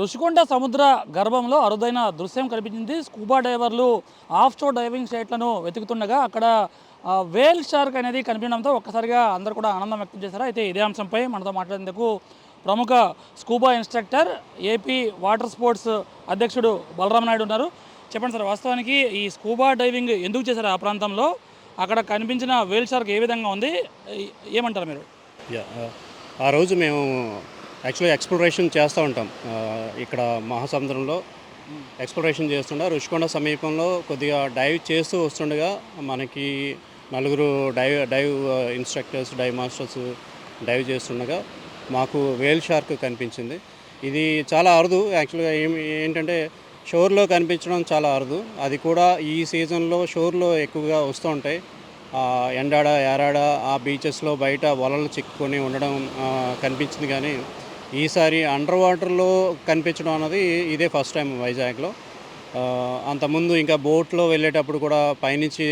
రుషికొండ సముద్ర గర్భంలో అరుదైన దృశ్యం కనిపించింది. స్కూబా డైవర్లు ఆఫ్ షోర్ డైవింగ్ సైట్లను వెతుకుతుండగా అక్కడ వేల్ షార్క్ అనేది కనిపించడంతో ఒక్కసారిగా అందరూ కూడా ఆనందం వ్యక్తం చేశారు. అయితే ఇదే అంశంపై మనతో మాట్లాడేందుకు ప్రముఖ scuba instructor AP water sports అధ్యక్షుడు బలరామ నాయుడు ఉన్నారు. చెప్పండి సార్ వాస్తవానికి ఈ స్కూబా డైవింగ్ ఎందుకు చేశారు ఆ ప్రాంతంలో? అక్కడ కనిపించిన వేల్ షార్క్ ఏ విధంగా ఉంది? ఏమంటారు మీరు? యా ఆ రోజు మేము యాక్చువల్లీ ఎక్స్ప్లోరేషన్ చేస్తూ ఉంటాం. ఇక్కడ మహాసముద్రంలో ఎక్స్ప్లోరేషన్ చేస్తుండగా రుషికొండ సమీపంలో కొద్దిగా డైవ్ చేస్తూ వస్తుండగా మనకి నలుగురు dive dive instructors dive masters dive చేస్తుండగా మాకు వేల్ షార్క్ కనిపించింది. ఇది చాలా అరుదు. యాక్చువల్గా ఏమి ఏంటంటే షోర్లో కనిపించడం చాలా అరుదు. అది కూడా ఈ సీజన్లో షోర్లో ఎక్కువగా వస్తూ ఉంటాయి. ఎండాడ ఏరాడ ఆ బీచెస్లో బయట వలలు చిక్కుకొని ఉండడం కనిపించింది కానీ ఈసారి అండర్ వాటర్లో కనిపించడం అన్నది ఇదే ఫస్ట్ టైం వైజాగ్లో. అంతకుముందు ఇంకా బోట్లో వెళ్ళేటప్పుడు కూడా పైనుంచి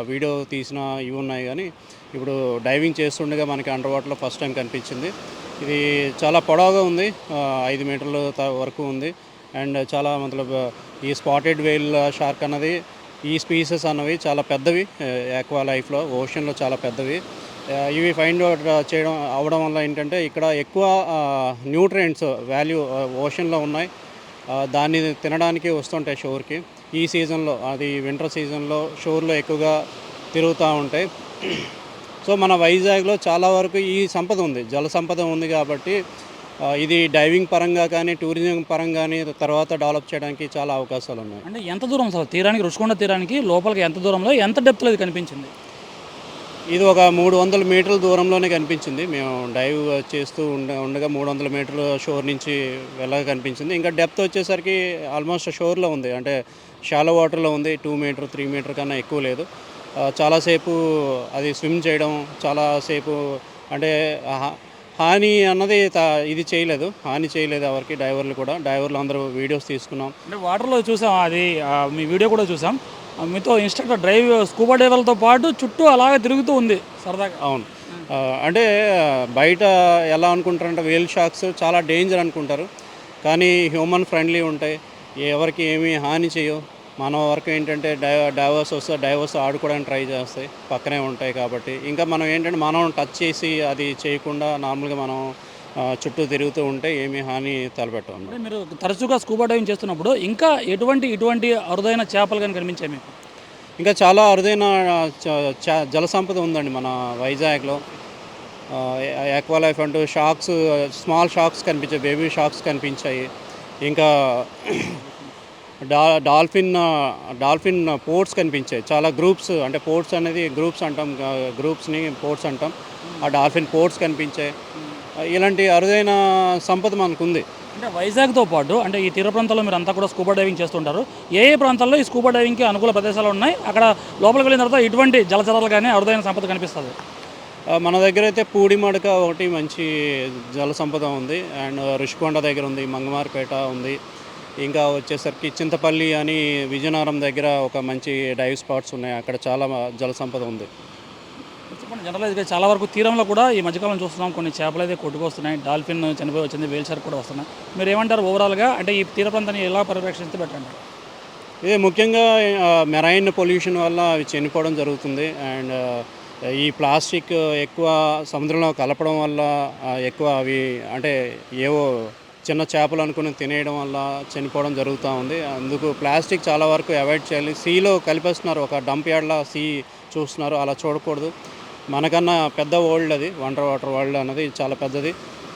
వీడియో తీసిన ఇవి ఉన్నాయి కానీ ఇప్పుడు డైవింగ్ చేస్తుండగా మనకి అండర్ వాటర్లో ఫస్ట్ టైం కనిపించింది. ఇది చాలా పొడవుగా ఉంది ఐదు మీటర్ల త- వరకు ఉంది. అండ్ చాలా మతలబ్ ఈ స్పాటెడ్ వేల్ షార్క్ అన్నది ఈ స్పీసెస్ అన్నవి చాలా పెద్దవి యాక్వా లైఫ్లో ఓషన్లో చాలా పెద్దవి. ఇవి ఫైండ్ అవుట్ చేయడం అవడం వల్ల ఏంటంటే ఇక్కడ ఎక్కువ న్యూట్రియంట్స్ వాల్యూ ఓషన్లో ఉన్నాయి. దాన్ని తినడానికి వస్తుంటాయి షోర్కి. ఈ సీజన్లో అది వింటర్ సీజన్లో షోర్లో ఎక్కువగా తిరుగుతూ ఉంటాయి. సో మన వైజాగ్లో చాలా వరకు ఈ సంపద ఉంది. జల సంపద ఉంది కాబట్టి ఇది డైవింగ్ పరంగా కానీ టూరిజం పరంగా కానీ తర్వాత డెవలప్ చేయడానికి చాలా అవకాశాలు ఉన్నాయి. అంటే ఎంత దూరం సార్ తీరానికి రుషికొండ తీరానికి లోపలికి ఎంత దూరంలో ఎంత డెప్త్లో ఇది కనిపించింది? ఇది ఒక మూడు వందల మీటర్ల దూరంలోనే కనిపించింది. మేము డైవ్ చేస్తూ ఉండ ఉండగా మూడు వందల మీటర్ల షోర్ నుంచి వెళ్ళగా కనిపించింది. ఇంకా డెప్త్ వచ్చేసరికి ఆల్మోస్ట్ షోర్లో ఉంది. అంటే షాలో వాటర్లో ఉంది. టూ మీటర్ త్రీ మీటర్ కన్నా ఎక్కువ లేదు. చాలాసేపు అది స్విమ్ చేయడం చాలాసేపు అంటే హా- హాని అన్నది తా- ఇది చేయలేదు. హాని చేయలేదు ఎవరికి డ్రైవర్లు కూడా. డైవర్లు అందరూ వీడియోస్ తీసుకున్నాం. అంటే వాటర్లో చూసాం. అది మీ వీడియో కూడా చూసాం. మీతో ఇన్స్ట్రక్టర్ డ్రైవ్ స్కూబా డ్రైవర్లతో పాటు చుట్టూ అలాగే తిరుగుతూ ఉంది సరదాగా. అవును. అంటే బయట ఎలా అనుకుంటారంటే వేల్ షాక్స్ చాలా డేంజర్ అనుకుంటారు. కానీ హ్యూమన్ ఫ్రెండ్లీ ఉంటాయి. ఎవరికి ఏమీ హాని చేయవు. మన వరకు ఏంటంటే డై డైవర్స్ వస్తే డైవర్స్ ఆడుకోవడానికి ట్రై చేస్తాయి. పక్కనే ఉంటాయి కాబట్టి. ఇంకా మనం ఏంటంటే మనం టచ్ చేసి అది చేయకుండా నార్మల్గా మనం చుట్టూ తిరుగుతూ ఉంటే ఏమీ హాని తలపెట్టం మీరు తరచుగా స్కూబా డైవింగ్ చేస్తున్నప్పుడు ఇంకా ఎటువంటి ఇటువంటి అరుదైన చేపలు కానీ కనిపించాయి మీకు? ఇంకా చాలా అరుదైన జల సంపద ఉందండి మన వైజాగ్లో. ఆక్వా లైఫ్ అంటూ షాక్స్ స్మాల్ షాక్స్ కనిపించాయి బేబీ షాక్స్ కనిపించాయి. ఇంకా డా డాల్ఫిన్ డాల్ఫిన్ పోర్ట్స్ కనిపించాయి. చాలా గ్రూప్స్ అంటే పోర్ట్స్ అనేది గ్రూప్స్ అంటాం గ్రూప్స్ని పోర్ట్స్ అంటాం. ఆ డాల్ఫిన్ పోర్ట్స్ కనిపించాయి. ఇలాంటి అరుదైన సంపద మనకుంది. అంటే వైజాగ్తో పాటు అంటే ఈ తీర ప్రాంతాల్లో మీరు అంతా కూడా స్కూబా డైవింగ్ చేస్తుంటారు. ఏ ఏ ప్రాంతాల్లో ఈ స్కూబా డైవింగ్కి అనుకూల ప్రదేశాలు ఉన్నాయి? అక్కడ లోపలికి వెళ్ళిన తర్వాత ఇటువంటి జలచరాలు కానీ అరుదైన సంపద కనిపిస్తుంది. మన దగ్గర అయితే పూడిమడక ఒకటి మంచి జల సంపద ఉంది. అండ్ రుషికొండ దగ్గర ఉంది మంగమారిపేట ఉంది. ఇంకా వచ్చేసరికి చింతపల్లి అని విజయనగరం దగ్గర ఒక మంచి డైవ్ స్పాట్స్ ఉన్నాయి. అక్కడ చాలా జల సంపద ఉంది. జనరల్గా చాలా వరకు తీరంలో కూడా ఈ మధ్యకాలం చూస్తున్నాం. కొన్ని చేపలు అయితే కొట్టుకొస్తున్నాయి. డాల్ఫిన్ చనిపోయి వచ్చింది. వేల్ షార్క్ కూడా వస్తున్నాయి. మీరు ఏమంటారు ఓవరాల్గా అంటే ఈ తీర ప్రాంతాన్ని ఎలా పరిరక్షిస్తే పెట్టండి ఇది ముఖ్యంగా మెరైన్ పొల్యూషన్ వల్ల అవి చనిపోవడం జరుగుతుంది. అండ్ ఈ ప్లాస్టిక్ ఎక్కువ సముద్రంలో కలపడం వల్ల ఎక్కువ అవి అంటే ఏవో చిన్న చేపలు అనుకుని తినేయడం వల్ల చనిపోవడం జరుగుతూ ఉంది. అందుకు ప్లాస్టిక్ చాలా వరకు అవాయిడ్ చేయాలి. సీలో కలిపేస్తున్నారు. ఒక డంప్ యార్డ్లా సీ చూస్తున్నారు. అలా చూడకూడదు. మనకన్నా పెద్ద వరల్డ్ అది వండర్ వాటర్ వరల్డ్ అన్నది చాలా పెద్దది.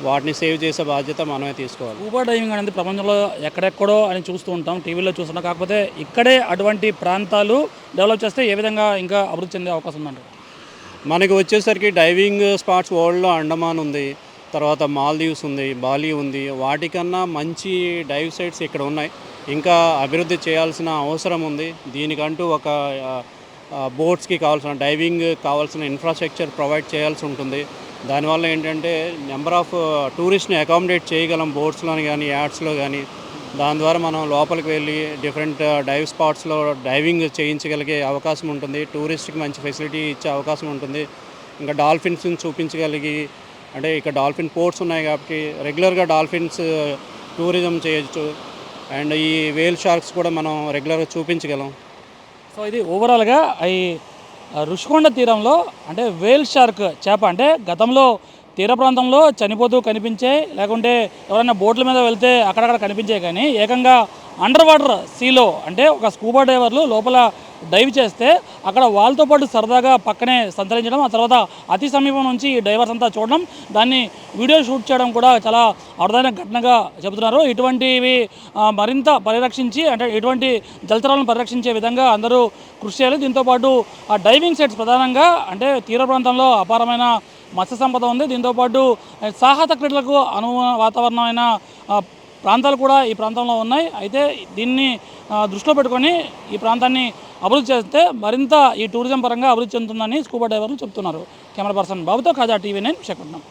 వాటిని సేవ్ చేసే బాధ్యత మనమే తీసుకోవాలి. స్కూబా డైవింగ్ అనేది ప్రపంచంలో ఎక్కడెక్కడో అని చూస్తూ ఉంటాం టీవీలో చూస్తున్నాం. కాకపోతే ఇక్కడే అటువంటి ప్రాంతాలు డెవలప్ చేస్తే ఏ విధంగా ఇంకా అభివృద్ధి చెందే అవకాశం ఉందంటారు? మనకి వచ్చేసరికి డైవింగ్ స్పాట్స్ వరల్డ్లో అండమాన్ ఉంది తర్వాత మాల్దీవ్స్ ఉంది బాలి ఉంది. వాటికన్నా మంచి డైవ్ సైట్స్ ఇక్కడ ఉన్నాయి. ఇంకా అభివృద్ధి చేయాల్సిన అవసరం ఉంది. దీనికంటూ ఒక బోట్స్కి కావాల్సిన డైవింగ్ కావాల్సిన ఇన్ఫ్రాస్ట్రక్చర్ ప్రొవైడ్ చేయాల్సి ఉంటుంది. దానివల్ల ఏంటంటే నెంబర్ ఆఫ్ టూరిస్ట్ని అకామిడేట్ చేయగలం బోట్స్లోని కానీ యాడ్స్లో కానీ. దాని ద్వారా మనం లోపలికి వెళ్ళి డిఫరెంట్ డైవ్ స్పాట్స్లో డైవింగ్ చేయించగలిగే అవకాశం ఉంటుంది. టూరిస్ట్కి మంచి ఫెసిలిటీ ఇచ్చే అవకాశం ఉంటుంది. ఇంకా డాల్ఫిన్స్ని చూపించగలిగి అంటే ఇక్కడ డాల్ఫిన్ పోర్ట్స్ ఉన్నాయి కాబట్టి రెగ్యులర్గా డాల్ఫిన్స్ టూరిజం చేయొచ్చు. అండ్ ఈ వేల్ షార్క్స్ కూడా మనం రెగ్యులర్గా చూపించగలం. సో ఇది ఓవరాల్గా ఈ ఋషికొండ రుషికొండ తీరంలో అంటే వేల్ షార్క్ చేప అంటే గతంలో తీర ప్రాంతంలో చనిపోతూ కనిపించే లేకుంటే ఎవరైనా బోట్ల మీద వెళ్తే అక్కడక్కడ కనిపించే కానీ ఏకంగా అండర్ వాటర్ సీలో అంటే ఒక స్కూబా డైవర్లు లోపల డైవ్ చేస్తే అక్కడ వాళ్ళతో పాటు సరదాగా పక్కనే సంతరించడం ఆ తర్వాత అతి సమీపం నుంచి ఈ డైవర్స్ అంతా చూడడం. దాన్ని వీడియో షూట్ చేయడం కూడా చాలా అరుదైన ఘటనగా చెబుతున్నారు. ఇటువంటివి మరింత పరిరక్షించి అంటే ఇటువంటి జలచరాలను పరిరక్షించే విధంగా అందరూ కృషి చేయాలి. దీంతోపాటు ఆ డైవింగ్ సెట్స్ ప్రధానంగా అంటే తీర ప్రాంతంలో అపారమైన మత్స్య సంపద ఉంది. దీంతోపాటు సాహస క్రీడలకు అనువ వాతావరణమైన ప్రాంతాలు కూడా ఈ ప్రాంతంలో ఉన్నాయి. అయితే దీన్ని దృష్టిలో పెట్టుకొని ఈ ప్రాంతాన్ని అభివృద్ధి చేస్తే మరింత ఈ టూరిజం పరంగా అభివృద్ధి చెందుతుందని స్కూబా డైవర్లు చెప్తున్నారు. కెమెరా పర్సన్ బాబుతో కాజా టీవీ నైన్ విశాఖపట్నం.